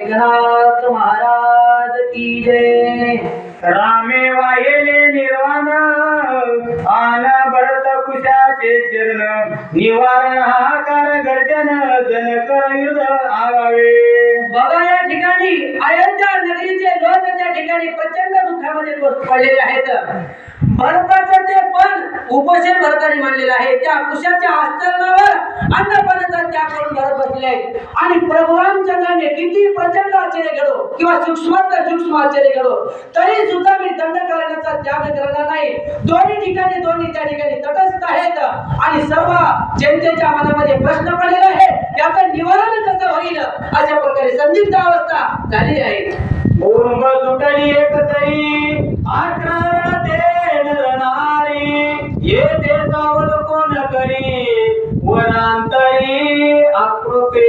एकनाथ महाराज की जय। रामे वाहिले निर्वाण आन भरत कुशाचे चरण निवारण हाकार गर्जन जन कर युध आगावे। बघा या ठिकाणी अयोध्या नगरीचे लोक त्या ठिकाणी प्रचंड दुःखामध्ये पडलेले आहेत. भरताचं ते पण उपोषण भरताने मांडलेलं आहे. त्या कुशाच्या आस्तरणावर अन्नपाण्याचा त्याग करून भरत बसले आहेत. आणि प्रभू रामचंद्राने किती प्रचंड आश्चर्य घडो किंवा सूक्ष्मात सूक्ष्म आश्चर्य घडो तरी सुद्धा मी दंड करण्याचा त्याग करणार नाही. दोन्ही ठिकाणी दोन्ही त्या ठिकाणी तटस्थ आहेत. आणि सर्व जनतेच्या मनामध्ये प्रश्न पडलेला आहे याचं निवारण कसं होईल? अशा प्रकारे संदिग्ध अवस्था झाली आहे. आकृते.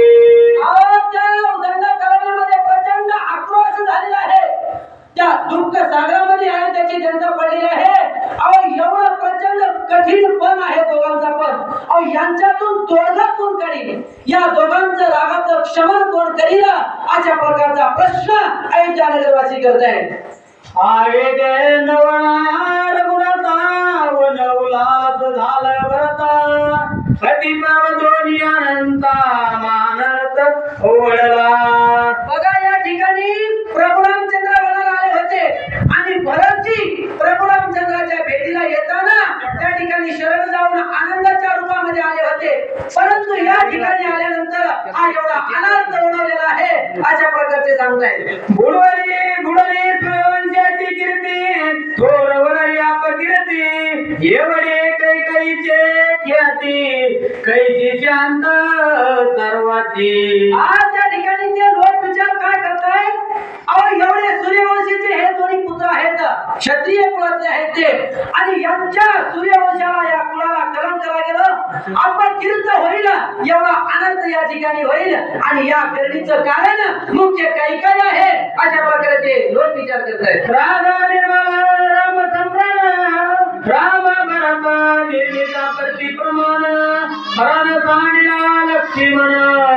आवाजच्या दंड करण्यामध्ये प्रचंड आक्रोश झालेला आहे. त्या दुःख सागरामध्ये आहे त्याची जनता पडलेली आहे. अहो एवढं प्रचंड कठीण पण आहे दोघांचा पण. अहो यांच्यातून तोडगा कोण करील या दोघांचं रागाचं क्षमन कोण करील अशा प्रकारचा प्रश्न अयोध्या नगरवासी करत आहेत आवे दे नवनार गुणता वनवलास झालं भरता प्रतिपव अनंता मानत ओळला बघा या ठिकाणी प्रभू रामचंद्र वनाला आले होते. आणि भरतजी प्रभू रामचंद्राच्या भेटीला येताना त्या ठिकाणी शरण जाऊन आनंदाच्या रूपामध्ये आले होते. परंतु या ठिकाणी आल्यानंतर हा एवढा अनर्थ ओढवलेला आहे अशा प्रकारचे सांगताय बुडवली बुडली प्रवंशाची कीर्ती थोरवर या अपकीर्ती एवढे कैकईचे ख्याती कैची शांत सर्वाची आज त्या ठिकाणी ते लोक विचार काय करतायत अहो एवढे सूर्यवंशीचे हे दोन्ही पुत्र आहेत. क्षत्रिय कुळातले आहेत ते. आणि यांच्या सूर्यवंशाला या कुळाला कलंक करा गेलं आपण कीर्त होईल. एवढा आनंद या ठिकाणी होईल. आणि या गर्दीचं कारण मुख्य काही काय आहे. अशा प्रकारे ते लोक विचार करतायत. भरत निर्मिता प्रति प्रमाण हरण साणिला लक्ष्मण